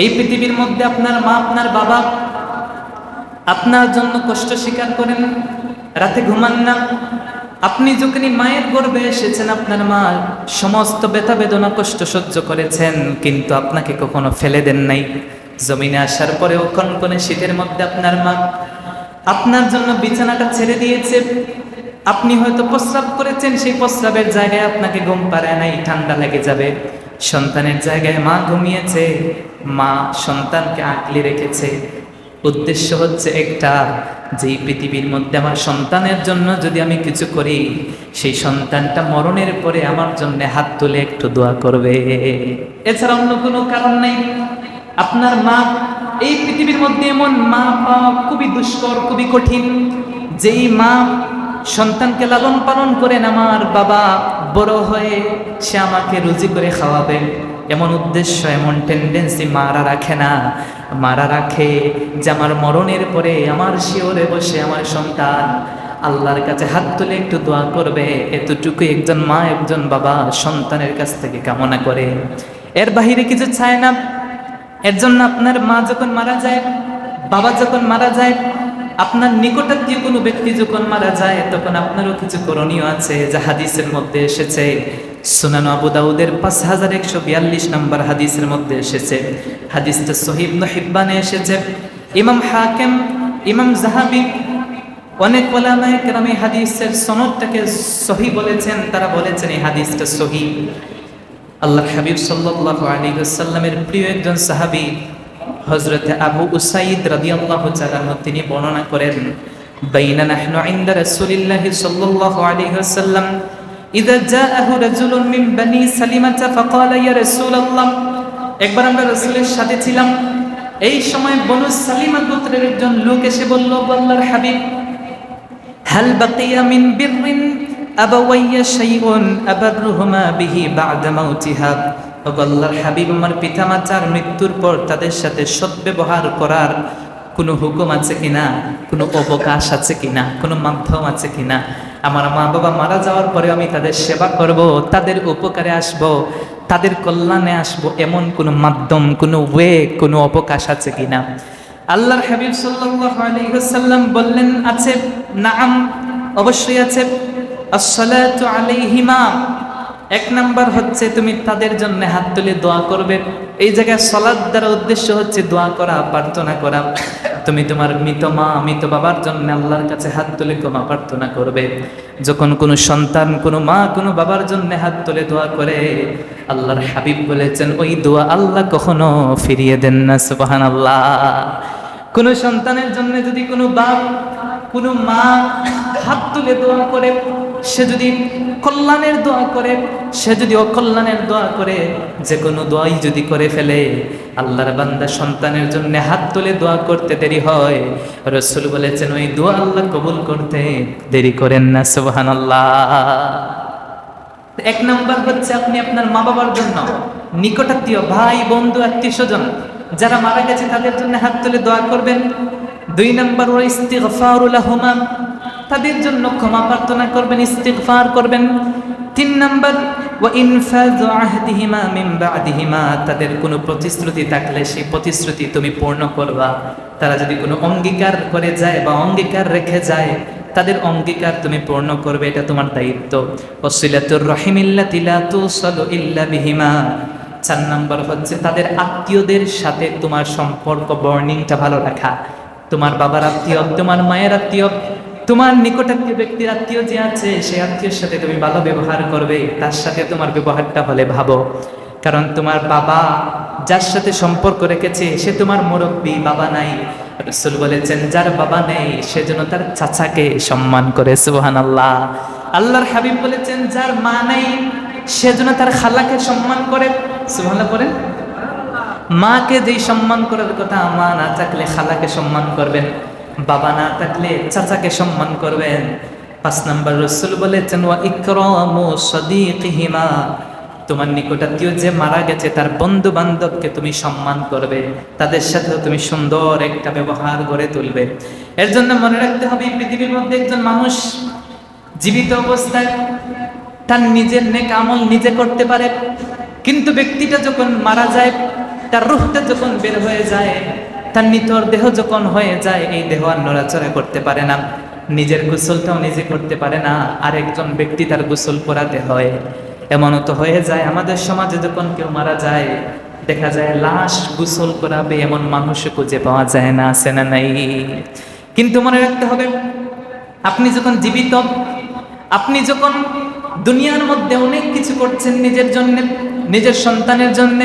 এই পৃথিবীর মধ্যে আপনার মা, আপনার বাবা আপনার জন্য কষ্ট স্বীকার করেন, রাতে ঘুমান না। আপনি যখনই মায়ের গর্বে এসেছেন, আপনার মা সমস্ত ব্যথা বেদনা, কষ্ট সহ্য করেছেন, কিন্তু আপনাকে কখনো ফেলে দেন নাই। জমিনে আসার পরেও কনকনে শীতের মধ্যে আপনার মা আপনার জন্য বিছানাটা ছেড়ে দিয়েছে। আপনি হয়তো প্রস্রাব করেছেন, সেই প্রস্রাবের জায়গায় আপনাকে ঘুম পাড়ায় নাই, ঠান্ডা লেগে যাবে। সন্তানের জায়গায় মা ঘুমিয়েছে। মা সন্তানকে আঁকলে রেখেছে। উদ্দেশ্য হচ্ছে একটা যে পৃথিবীর মধ্যে আমার সন্তানের জন্য যদি আমি কিছু করি, সেই সন্তানটা মরণের পরে আমার জন্য হাত তুলে একটু দোয়া করবে। এছাড়া অন্য কোনো কারণ নেই। আপনার মা, এই পৃথিবীর মধ্যে এমন মা পাওয়া খুবই দুষ্কর, খুবই কঠিন। যেই মা সন্তানকে লালন পালন করেন, আমার বাবা বড় হয়ে সে আমাকে রুজি করে খাওয়াবে এমন উদ্দেশ্য, এমন টেন্ডেন্সি মারা রাখে না। মারা রাখে যে আমার মরণের পরে আমার শিওরে বসে আমার সন্তান আল্লাহর কাছে হাত তুলে একটু দোয়া করবে। এতটুকু একজন মা, একজন বাবা সন্তানের কাছ থেকে কামনা করে। এর বাহিরে কিছু চায় না। এর জন্য আপনার মা যখন মারা যায়, বাবা যখন মারা যায়, আপনার নিকটাত্মীয় কোনো ব্যক্তি যখন মারা যায়, তখন আপনারও কিছু করণীয় আছে যা হাদিসের মধ্যে এসেছে। সুনান আবু দাউদের পাঁচ হাজার একশো বিয়াল্লিশ নম্বর হাদিসের মধ্যে এসেছে। হাদিসটা সহিব হিব্বানে এসেছে। ইমাম হাকেম, ইমাম জাহাবি অনেক ওলামায়ে কেরামে হাদিসের সনদটাকে সহি বলেছেন, তারা বলেছেন এই হাদিসটা সহি আল্লাহ হাবিব সাল্লাল্লাহু আলাইহি ওয়াসাল্লামের প্রিয় একজন সাহাবী হজরত আবু উসাইদ রাদিয়াল্লাহু তাআলা তিনি বর্ণনা করেন, বাইনা নাহনু ইনদা রাসূলিল্লাহি সাল্লাল্লাহু আলাইহি ওয়াসাল্লাম ইযা জাআহু একবার আমরা সাথে ছিলাম। এই সময় বনু সালিমা গোত্রের একজন লোক এসে বলল আল্লাহর হাবিব, হাল বাকিয়া মিন বিররিন আবাওয়াইয়া শাইউন আবাররুহুমা বিহি বা'দা মাউতিহা? আল্লাহর হাবিব আমার পিতামাতার মৃত্যুর পর তাদের সাথে সদ্ব্যবহার করার কোনো হুকুম আছে কিনা কোনো অবকাশ আছে কিনা কোনো মাধ্যম আছে কিনা আমার মা বাবা মারা যাওয়ার পরে আমি তাদের সেবা করব, তাদের উপকারে আসব, তাদের কল্যাণে আসব, এমন কোনো মাধ্যম, কোনো ওয়ে, কোনো অবকাশ আছে কিনা আল্লাহর হাবিব ওয়াসাল্লাম বললেন, আছে, নাম অবশ্যই আছে। আসসালাতু আলাইহিমা। এক নাম্বার হচ্ছে তুমি তাদের জন্য হাত তুলে দোয়া করবে। এই জায়গায় সলাদ দ্বারা উদ্দেশ্য হচ্ছে দোয়া করা, প্রার্থনা করা। তুমি তোমার মৃত মা, মৃত বাবার জন্য আল্লাহর কাছে হাত তুলে ক্ষমা প্রার্থনা করবে। যখন কোনো সন্তান, কোনো মা, কোনো বাবার জন্য হাত তুলে দোয়া করে, আল্লাহর হাবিব বলেছেন, ওই দোয়া আল্লাহ কখনো ফিরিয়ে দেন না সুবাহান আল্লাহ কোনো সন্তানের জন্য যদি কোনো বাপ, কোনো মা হাত তুলে দোয়া করে সে যদি কল্যাণের দোয়া করে, সে যদি অকল্যাণের দোয়া করে, যে কোনো দোয়াই যদি করে ফেলে, আল্লাহর বান্দা সন্তানের জন্য হাত তুলে দোয়া করতে দেরি হয়। রসুল বলেছেন, ওই দোয়া আল্লাহ কবুল করতে দেরি করেন না সুবহান এক নম্বর হচ্ছে, আপনি আপনার মা বাবার জন্য নিকটাত্মীয় ভাই, বন্ধু আত্মীয় স্বজন যারা মারা গেছে, তাদের জন্য হাত তুলে দোয়া করবেন। দুই নাম্বার তাদের জন্য ক্ষমা প্রার্থনা করবেন, ইস্তিগফার করবেন। তিন নম্বর তাদের কোনো প্রতিশ্রুতি থাকলে সেই প্রতিশ্রুতি তুমি পূর্ণ করবা। তারা যদি কোনো অঙ্গীকার করে যায় বা অঙ্গীকার রেখে যায়, তাদের অঙ্গীকার তুমি পূর্ণ করবে, এটা তোমার দায়িত্ব। ওসিলাতুর রহিমিল্লাতি লা তুসালু ইল্লা বিহিমা চার নম্বর হচ্ছে তাদের আত্মীয়দের সাথে তোমার সম্পর্ক বর্নিংটা ভালো রাখা। তোমার বাবার আত্মীয়, তোমার মায়ের আত্মীয় তোমার নিকটাত্মীয় ব্যক্তির আত্মীয় যে আছে, সেই আত্মীয়ের সাথে তুমি ভালো ব্যবহার করবে, তার সাথে তোমার ব্যবহারটা হলে ভাবো। কারণ তোমার বাবা যার সাথে সম্পর্ক রেখেছে, সে তোমার মুরব্বী, বাবা নাই। রসুল বলেছেন, যার বাবা নেই সেজন্য তার চাচাকে সম্মান করে। সুবহান আল্লাহ আল্লাহর হাবিব বলেছেন, যার মা নেই সেজন্য তার খালাকে সম্মান করে। সুবহান করেন মাকে যেই সম্মান করার কথা, মা না থাকলে খালাকে সম্মান করবেন। বাবা না থাকলে চাচাকে সম্মান করবেন। পাঁচ নম্বর রসুল বলেছেন, ওয়া ইকরামু সদিকিহিমা। তোমার নিকটাত্মীয় যে মারা গেছে, তার বন্ধু বান্ধবকে তুমি সম্মান করবে। তাদের সাথেও তুমি সুন্দর একটা ব্যবহার গড়ে তুলবে। এর জন্য মনে রাখতে হবে পৃথিবীর মধ্যে একজন মানুষ জীবিত অবস্থায় তার নিজের নেক আমল নিজে করতে পারে। কিন্তু ব্যক্তিটা যখন মারা যায়, তার রুহটা যখন বের হয়ে যায় তার নিতর দেহ যখন হয়ে যায়, এই দেহ আর নড়াচড়া করতে পারে না। নিজের গোসলটাও নিজে করতে পারে না। আরেকজন ব্যক্তি তার গোসল করাতে হয়। এমনও তো হয়ে যায়, আমাদের সমাজে যখন কেউ মারা যায়, দেখা যায় লাশ গোসল করাবে এমন মানুষও খুঁজে পাওয়া যায় না, আছে না নাই? কিন্তু মনে রাখতে হবে, আপনি যখন জীবিত, আপনি যখন দুনিয়ার মধ্যে অনেক কিছু করছেন নিজের জন্য, নিজের সন্তানের জন্য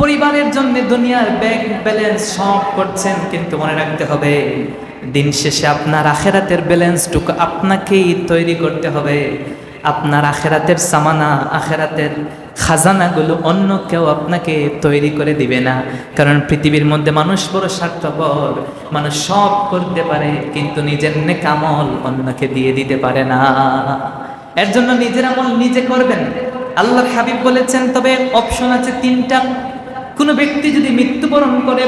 পরিবারের জন্য দুনিয়ার ব্যাংক ব্যালেন্স সব করছেন, কিন্তু মনে রাখতে হবে, দিন শেষে আপনার আখেরাতের ব্যালেন্সটুকু আপনাকেই তৈরি করতে হবে। আপনার আখেরাতের সামানা, আখেরাতের খাজানাগুলো অন্য কেউ আপনাকে তৈরি করে দিবে না। কারণ পৃথিবীর মধ্যে মানুষ বড় স্বার্থপর, মানুষ সব করতে পারে, কিন্তু নিজের নেকামল অন্যকে দিয়ে দিতে পারে না। এর জন্য নিজের আমল নিজে করবেন। আল্লাহর হাবিব বলেছেন, তবে অপশন আছে তিনটা। কোনো ব্যক্তি যদি মৃত্যুবরণ করে,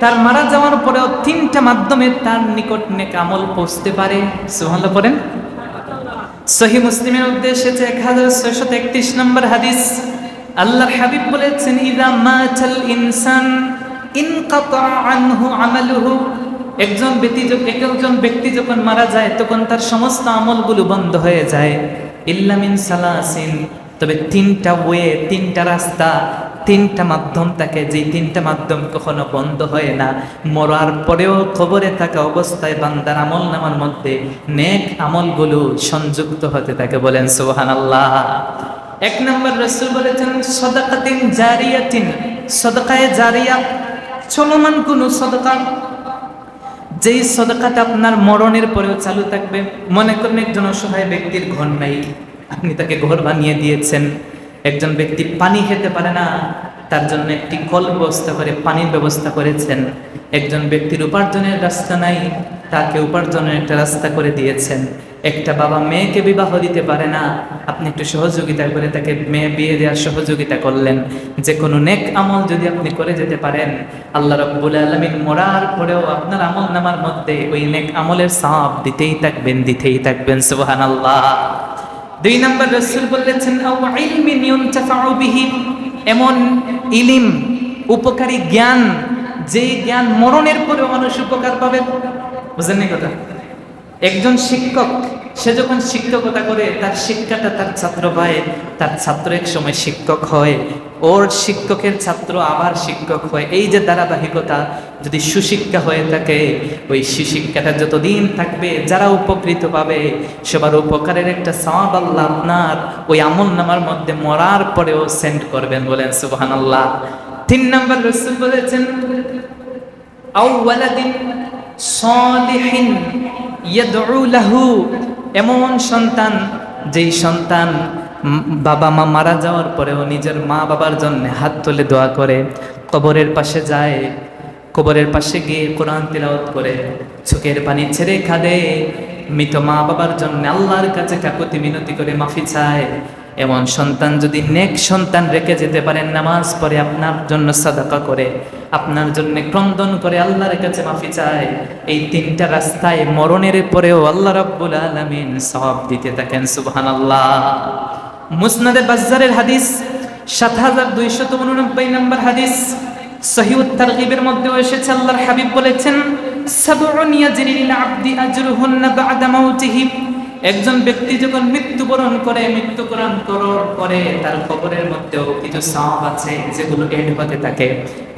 তার মারা যাওয়ার পরেও তিনটা মাধ্যমে তার নিকট নেক আমল পৌঁছতে পারে। সুহাল্লা পড়েন। সহি মুসলিমের উদ্দেশ্যে এসেছে এক হাজার ছয়শত একত্রিশ নম্বর হাদিস, আল্লাহর হাবিব বলেছেন ইদা মাতাল ইনসান আনহু আমালুহু। একজন ব্যক্তি একজন ব্যক্তি যখন মারা যায়, তখন তার সমস্ত আমলগুলো বন্ধ হয়ে যায়। ইল্লামিন সালাসিন। তবে তিনটা ওয়ে, তিনটা রাস্তা তিনটা মাধ্যম থাকে, যে তিনটা মাধ্যম কখনো বন্ধ হয় না। মরার পরেও খবরে থাকা অবস্থায় বান্দার আমল নামার মধ্যে নেক আমলগুলো সংযুক্ত হতে থাকে বলেন সোহান আল্লাহ এক নম্বর রসুল বলেছেন, সদাকাতিন জারিয়াতিন সদকায়ে জারিয়া, চলমান কোন সদকা। যেই সদকাটা আপনার মরণের পরেও চালু থাকবে। মনে করেন একজন অসহায় ব্যক্তির ঘর নাই, আপনি তাকে ঘর বানিয়ে দিয়েছেন। একজন ব্যক্তি পানি খেতে পারে না, তার জন্য একটি কল ব্যবস্থা করে, পানির ব্যবস্থা করেছেন। একজন ব্যক্তির উপার্জনের রাস্তা নাই, তাকে উপার্জনের একটা রাস্তা করে দিয়েছেন। একটা বাবা মেয়েকে বিবাহ দিতে পারে না, আপনি একটু সহযোগিতা করে তাকে মেয়ে বিয়ে দেওয়ার সহযোগিতা করলেন। যে কোনো নেক আমল যদি আপনি করে যেতে পারেন, আল্লাহ রব্বুল আলমিন মরার পরেও আপনার আমল নামার মধ্যে ওই নেক আমলের সাপ দিতেই থাকবেন দিতেই থাকবেন সুবাহান আল্লাহ দুই নম্বর রসুল বলেছেন এমন ইলিম, উপকারী জ্ঞান যে জ্ঞান মরণের পরে মানুষ উপকার পাবে। বুঝলেন কথা? একজন শিক্ষক, সে যখন শিক্ষকতা করে, তার শিক্ষাটা তার ছাত্র পায়। তার ছাত্র এক সময় শিক্ষক হয়। ওর শিক্ষকের ছাত্র আবার শিক্ষক হয়। এই যে ধারাবাহিকতা, যদি সুশিক্ষা হয়ে থাকে, ওই সুশিক্ষাটা যতদিন থাকবে, যারা উপকৃত পাবে, সবার উপকারের একটা সওয়াব আল্লাহ আপনার ওই আমল নামার মধ্যে মরার পরেও সেন্ড করবেন বলেন সুবহান আল্লাহ তিন নম্বর বলেছেন লাহু, এমন সন্তান যেই সন্তান বাবা মা মারা যাওয়ার পরেও নিজের মা বাবার জন্য হাত তুলে দোয়া করে, কবরের পাশে যায়, কবরের পাশে গিয়ে কোরআন তিলাওয়াত করে, চোখের পানি ছেড়ে খাদে মৃত মা বাবার জন্য আল্লাহর কাছে কাকুতি মিনতি করে মাফি চায়। এমন সন্তান যদি নেক সন্তান রেখে যেতে পারেন নামাজ পড়ে, আপনার জন্য সাদাকা করে, আপনার জন্য ক্রন্দন করে, আল্লাহর কাছে মাফি চায়, এই তিনটা রাস্তায় মরণের পরেও আল্লাহ রাব্বুল আলামিন সব দিতে থাকেন সুবহান আল্লাহ মুসনাদে বাজারের হাদিস সাত হাজার দুইশত উননব্বই নম্বর হাদিস সহিউত তারগিবের মধ্যেও এসেছে, আল্লাহর হাবিব বলেছেন, সাবউন ইয়াজরিল আবদি আজরুহুন্না বা'দা মাউতিহি। একজন ব্যক্তি যখন মৃত্যুবরণ করে, মৃত্যুবরণ পরে তার খবরের মধ্যেও কিছু সওয়াব আছে যেগুলো এড হতে থাকে।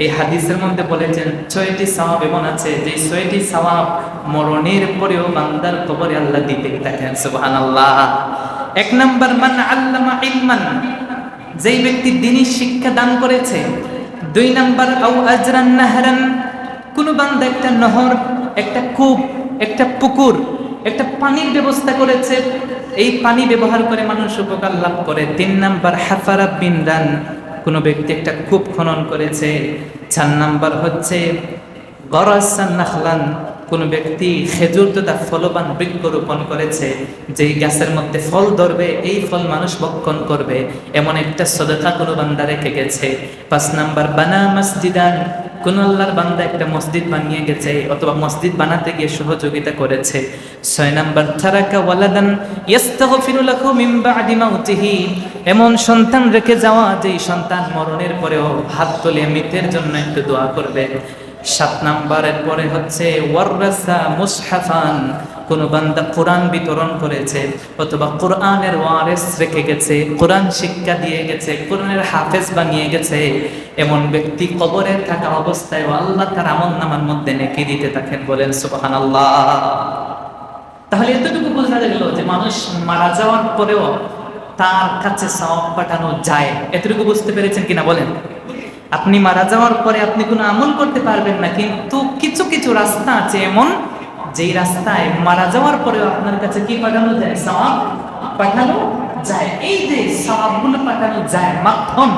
এই হাদিসের মধ্যে বলেছেন, ছয়টি সওয়াব এমন আছে যে ছয়টি সওয়াব মরণের পরেও বান্দার কবরে আল্লাহ দিতে থাকেন, সুবহানাল্লাহ। এক নম্বর, মান আল্লামা ইলমান, যেই ব্যক্তি দিনই শিক্ষা দান করেছে। দুই নাম্বার আউ আজরান নাহরান, কোন বান্দা একটা নহর, একটা কূপ, একটা পুকুর একটা পানির ব্যবস্থা করেছে। এই পানি ব্যবহার করে মানুষ উপকার লাভ করে। তিন নাম্বার, হাফারা বিনদান কোনো ব্যক্তি একটা কূপ খনন করেছে। চার নাম্বার হচ্ছে গরাসান কোন ব্যক্তি খেজুর তথা ফলবান বৃক্ষ রোপণ করেছে। যেই গাছের মধ্যে ফল ধরবে, এই ফল মানুষ ভক্ষণ করবে। এমন একটা সদকা কোনো বান্দা রেখে গেছে। পাঁচ নাম্বার, বানা মসজিদান। কোন আল্লাহর বান্দা একটা মসজিদ বানিয়ে গেছে অথবা মসজিদ বানাতে গিয়ে সহযোগিতা করেছে। ছয় নাম্বার থারাকা ওয়ালাদান ইয়াস্তাগফিরু লাহু মিন বাদি মাউতিহি। এমন সন্তান রেখে যাওয়া যে সন্তান মরণের পরেও হাত তুলে মৃতের জন্য একটু দোয়া করবে। সাত নাম্বারের পরে হচ্ছে, ওয়াররাসা মুসহাফান। কোন বান্দা কোরআন বিতরণ করেছে, অথবা কোরআনের ওয়ারেস রেখে গেছে, কোরআন শিক্ষা দিয়ে গেছে, কোরআনের হাফেজ বানিয়ে গেছে, এমন ব্যক্তি কবরে থাকা অবস্থায় আল্লাহ তার আমল নামার মধ্যে নেকি দিতে থাকেন বলেন সুবাহান আল্লাহ তাহলে এতটুকু বোঝা গেল যে মানুষ মারা যাওয়ার পরেও তার কাছে সওয়াব পাঠানো যায়। এতটুকু বুঝতে পেরেছেন কিনা বলেন? আপনি মারা যাওয়ার পরে আপনি কোনো আমল করতে পারবেন না, কিন্তু কিছু কিছু রাস্তা আছে এমন যেই রাস্তায় মারা যাওয়ার পরেও আপনার কাছে কি পাঠানো যায়? সওয়াব পাঠানো যায়। এই যে সওয়াবগুলো পাঠানো যায়, মাধ্যম,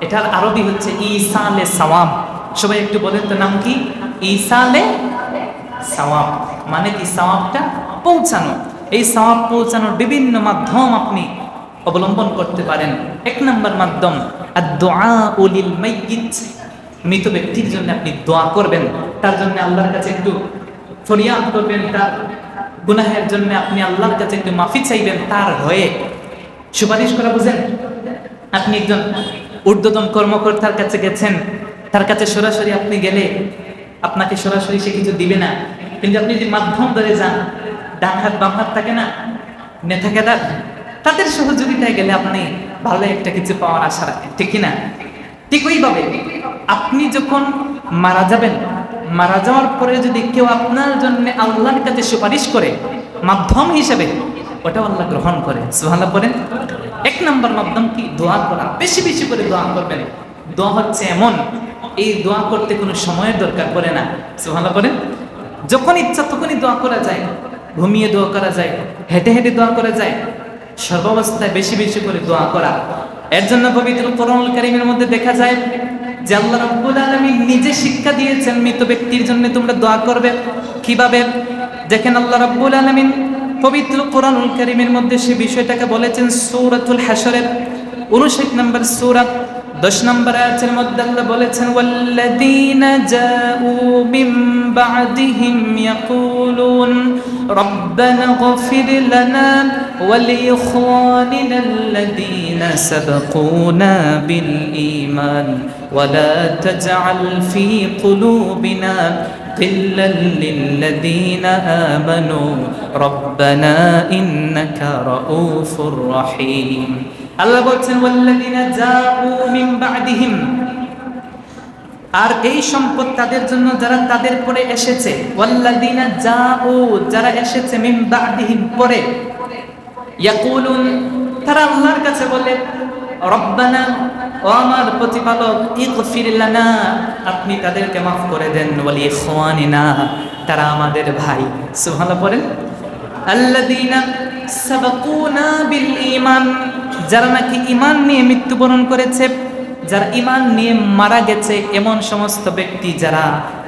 এটার আরবি হচ্ছে ইসালে সওয়াব। সবাই একটু বলেন তো নাম কি? ইসালে সওয়াব। মানে কি সওয়াবটা? পৌঁছানো। এই সওয়াব পৌঁছানোর বিভিন্ন মাধ্যম আপনি অবলম্বন করতে পারেন। এক নম্বর মাধ্যম আর-দুআ উলিল মাইয়িত। মৃত ব্যক্তির জন্য আপনি দোয়া করবেন। তার জন্য আল্লাহর কাছে একটু ফরিয়াদ করবেন তার গুনাহের জন্য আপনি আল্লাহর কাছে একটু মাফি চাইবেন, তার হয়ে। সুপারিশ করা বুঝেন? আপনি একজন ঊর্ধ্বতন কর্মকর্তার কাছে গেছেন, তার কাছে সরাসরি আপনি গেলে আপনাকে সরাসরি সে কিছু দিবে না। কিন্তু আপনি যদি মাধ্যম ধরে যান, ডান হাত, বাম হাত থাকে না? নেতা কেদার, তাদের সহযোগিতায় গেলে আপনি ভালো একটা কিছু পাওয়ার আশা রাখেন, ঠিক না? ঠিক ওইভাবে আপনি যখন মারা যাবেন মারা যাওয়ার পরে যদি কেউ আপনার জন্য আল্লাহর কাছে সুপারিশ করে, মাধ্যম হিসেবে ওটা আল্লাহ গ্রহণ করে। সুহাল্লাহ বলেন, এক নম্বর মাধ্যম কি? দোয়া করা। বেশি বেশি করে দোয়া করবেন। দোয়া হচ্ছে এমন, এই দোয়া করতে কোনো সময়ের দরকার পড়ে না। সুহাল্লাহ বলেন, যখন ইচ্ছা তখনই দোয়া করা যায়। ঘুমিয়ে দোয়া করা যায়, হেঁটে হেঁটে দোয়া করা যায়। সর্বাবস্থায় বেশি বেশি করে দোয়া করা। এর জন্য পবিত্র কারীমের মধ্যে দেখা যায় যে আল্লাহ রাব্বুল আলামিন নিজে শিক্ষা দিয়েছেন মৃত ব্যক্তির জন্য, তোমরা দোয়া করবে। কীভাবে? দেখেন আল্লাহ রাব্বুল আলামিন পবিত্র কোরআন কারীমের মধ্যে সে বিষয়টাকে বলেছেন, সূরাতুল হাশরের 59 নম্বর সূরা, দশ নম্বর আয়াতের মধ্যে আল্লাহ বলেছেন, ওয়াল্লাযীনা জাউ মিন বা'দিহিম ইয়াকুলুন, রব্বানা গফির লানা ওয়া লিইখওয়ানিনা আল্লাযীনা সাবাকুনা বিল ঈমান। ওয়া লা তাজআল ফি কুলুবিনা غلا للذين آمنوا ربنا إنك رؤوف رحيم আল্লাহ বলছেন ওয়াল্লাযিনা জাউ মিন বা'দিহিম আর এই সম্পদ তাদের জন্য যারা তাদের পরে এসেছে ওয়াল্লাযিনা জাউ যারা এসেছে মিন বা'দিহিম পরে ইয়াকুলুন তারা আল্লাহর কাছে বলে রব্বানা ও আমার প্রতিপালক, ইগফির লানা, আপনি তাদেরকে মাফ করে দেন বলি ইখওয়ানিনা, তারা আমাদের ভাই। সুবহানাল্লাহ পড়েন। আল্লাযীনা সাবাকুনা বিল ঈমান, যারা নাকি ইমান নিয়ে মৃত্যুবরণ করেছে যারা ইমান নিয়ে মারা গেছে এমন সমস্ত ব্যক্তি যারা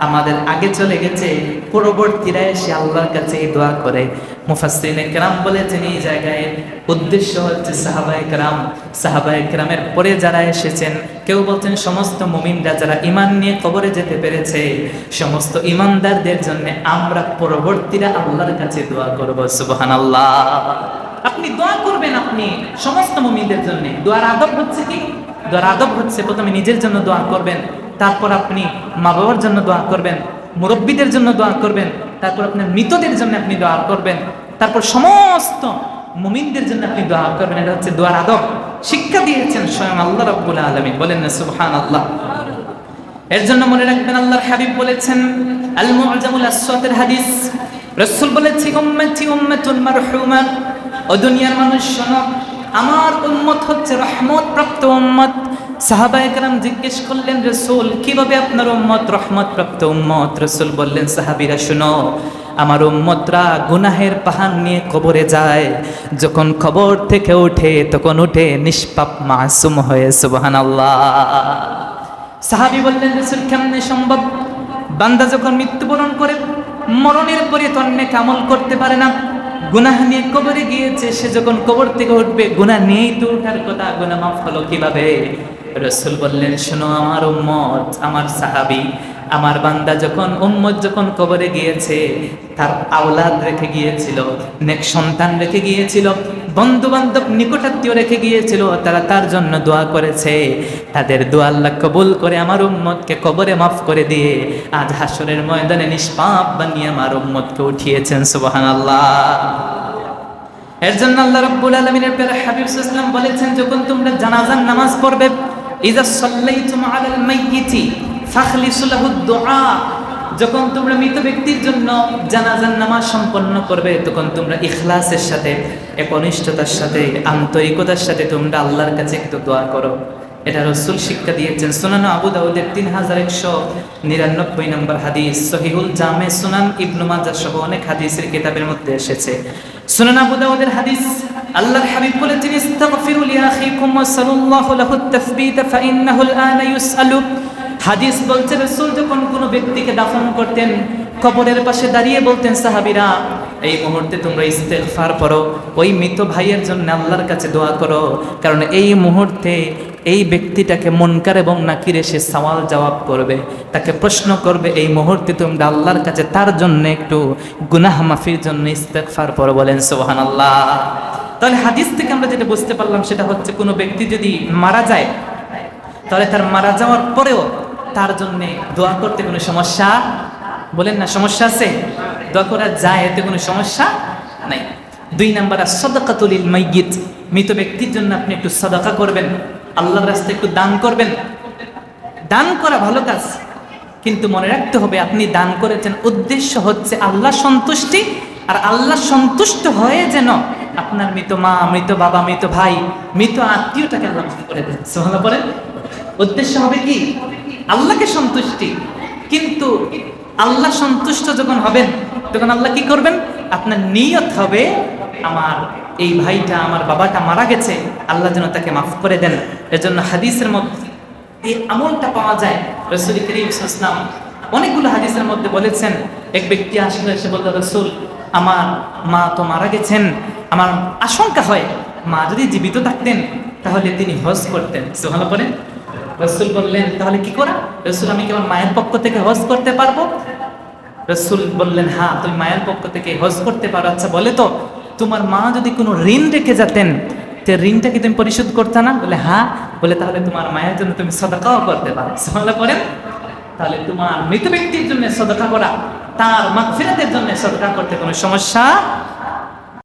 আমাদের আগে চলে গেছে, পরবর্তীরা এসে আল্লাহর কাছে দোয়া করে। মুফাসসিরিনে কেরাম বলেছেন এই জায়গায় উদ্দেশ্য হচ্ছে সাহাবায়ে কেরাম। সাহাবায়ে কেরামের পরে যারা এসেছেন, কেউ বলছেন সমস্ত মুমিনরা যারা ইমান নিয়ে কবরে যেতে পেরেছে, সমস্ত ঈমানদারদের জন্য আমরা পরবর্তীরা আল্লাহর কাছে দোয়া করব, সুবহানাল্লাহ। আপনি দোয়া করবেন আপনি সমস্ত মুমিনদের জন্য। দোয়ার আদব হচ্ছে কি? দোয়ার আদব হচ্ছে প্রথমে নিজের জন্য দোয়া করবেন, তারপর আপনি মা বাবার জন্য দোয়া করবেন, মুরব্বীদের জন্য দোয়া করবেন, তারপর আপনার মৃতদের জন্য আপনি দোয়া করবেন, তারপর সমস্ত মুমিনদের জন্য আপনি দোয়া করবেন। এটা হচ্ছে দোয়ার আদব। শিক্ষা দিয়েছেন স্বয়ং আল্লাহ রব্বুল আলমী বলেন না সুবহান আল্লাহ এর জন্য মনে রাখবেন, আল্লাহর হাবিব বলেছেন আল মুআজামুল আসওয়াতের হাদিস। রাসূল বলেছে, উম্মতি উম্মাতুন মারহুমা। ও দুনিয়ার মানুষ, শোনো আমার উম্মত হচ্ছে রহমত প্রাপ্ত উম্মত। সাহাবা জিজ্ঞেস করলেন, রসুল, কীভাবে আপনার উম্মত রহমত প্রাপ্ত উম্মত? রসুল বললেন, সাহাবিরা, শুনো, আমার উম্মতরা গুনাহের পাহাড় নিয়ে কবরে যায়। যখন খবর থেকে ওঠে তখন উঠে নিষ্পাপ মাসুম হয়ে সুবহান সাহাবি বললেন, রসুল, কেমনে সম্ভব? বান্দা যখন মৃত্যুবরণ করে, মরণের পরে তন্নে কামল করতে পারে না। গুনাহ নিয়ে কবরে গিয়েছে, সে যখন কবর থেকে উঠবে, গুনাহ নিয়েই তো ওঠার কথা, গুনাহ মাফ হলো কীভাবে? রসুল বললেন, শোনো আমার উম্মত, আমার সাহাবি আমার বান্দা যখন, উম্মত যখন কবরে গিয়েছে, তার আওলাদ রেখে গিয়েছিল, নেক সন্তান রেখে গিয়েছিল বন্ধু বান্ধব নিকটাত্মীয় রেখে গিয়েছিল, তারা তার জন্য দোয়া করেছে। তাদের দোয়া আল্লাহ কবুল করে আমার উম্মতকে কবরে মাফ করে দিয়ে, আজ হাসরের ময়দানে নিষ্পাপ বানিয়ে আমার উম্মতকে উঠিয়েছেন সুবাহান আল্লাহ এর জন্য আল্লাহ রাব্বুল আলামিনের পেয়ারা হাবিব বলেছেন, যখন তোমরা জানাজার নামাজ পড়বে ইজা সাল্লাইতুম আলাল যখন তোমরা মৃত ব্যক্তির জন্য জানাজার নামাজ সম্পন্ন করবে, তখন তোমরা ইখলাসের সাথে, একনিষ্ঠতার সাথে, আন্তরিকতার সাথে তোমরা আল্লাহর কাছে একটু দোয়া করো। এটা রসুল শিক্ষা দিয়েছেন। সুনান আবু দাউদের তিন হাজার একশো নিরানব্বই নম্বর হাদিস, সহিহুল জামে সুনান ইবনু মাজা সহ অনেক হাদিসের কিতাবের মধ্যে এসেছে। সুনান আবু দাউদের হাদিস, আল্লাহর হাবিব বলেছেন ইস্তাগফিরু লিআখিকুম ওয়া সাল্লাল্লাহু লাহু তাসবিত ফাইন্নাহু আল-আনা ইউসআলু হাদিস বলছে, রসুল যখন কোনো ব্যক্তিকে দাফন করতেন, কবরের পাশে দাঁড়িয়ে বলতেন, সাহাবিরা, এই মুহূর্তে তোমরা ইস্তেগফার করো ওই মৃত ভাইয়ের জন্য আল্লাহর কাছে দোয়া করো, কারণ এই মুহূর্তে এই ব্যক্তিটাকে মনকার এবং নাকির এসে সওয়াল জবাব করবে, তাকে প্রশ্ন করবে, এই মুহূর্তে তোমরা আল্লাহর কাছে তার জন্য একটু গুনাহ মাফির জন্য ইস্তেগফার পড়ো, বলেন সোহান আল্লাহ তাহলে হাদিস থেকে আমরা যেটা বুঝতে পারলাম, সেটা হচ্ছে কোনো ব্যক্তি যদি মারা যায়, তাহলে তার মারা যাওয়ার পরেও তার জন্য দোয়া করতে কোনো সমস্যা? বলেন না, সমস্যা আছে? দোয়া করা যায়, এতে কোনো সমস্যা নাই। দুই নাম্বার আর সদকাতুলিল মাইয়িত। মৃত ব্যক্তির জন্য আপনি একটু সদকা করবেন। আল্লাহর রাস্তায় একটু দান করবেন। দান করা ভালো কাজ, কিন্তু মনে রাখতে হবে আপনি দান করেছেন, উদ্দেশ্য হচ্ছে আল্লাহ সন্তুষ্টি, আর আল্লাহ সন্তুষ্ট হয়ে যেন আপনার মৃত মা, মৃত বাবা, মৃত ভাই, মৃত আত্মীয়টাকে আল্লাহ করে দেন। সুবহানাল্লাহ বলেন। উদ্দেশ্য হবে কি? আল্লাহকে সন্তুষ্টি। কিন্তু আল্লাহ সন্তুষ্ট যখন হবেন, তখন আল্লাহ কি করবেন? আপনার নিয়ত হবে, আমার এই ভাইটা, আমার বাবাটা মারা গেছে, আল্লাহ যেন তাকে মাফ করে দেন। এজন্য হাদিসের মধ্যে এই আমলটা পাওয়া যায়। রসুল করিম অনেকগুলো হাদিসের মধ্যে বলেছেন, এক ব্যক্তি আসলে, এসে বলল, রসুল, আমার মা তো মারা গেছেন। আমার আশঙ্কা হয়, মা যদি জীবিত থাকতেন, তাহলে তিনি হজ করতেন। সুহানা পরে রসুল বললেন, তাহলে কি করা? রসুল, আমি কি আমার মায়ের পক্ষ থেকে হজ করতে পারব? রসুল বললেন হ্যাঁ তুমি মায়ের পক্ষ থেকে হজ করতে পারো। আচ্ছা বলে তো, তোমার মা যদি কোনো ঋণ রেখে যেতেন, তে ঋণটা কি তুমি পরিশোধ করতে না? বলে হ্যাঁ। বলে, তাহলে তোমার মায়ের জন্য তুমি সদাকাও করতে পারো। পড়েন তাহলে তোমার মৃত ব্যক্তির জন্য সদকা করা, তার মাগফিরাতের জন্য সদকা করতে কোনো সমস্যা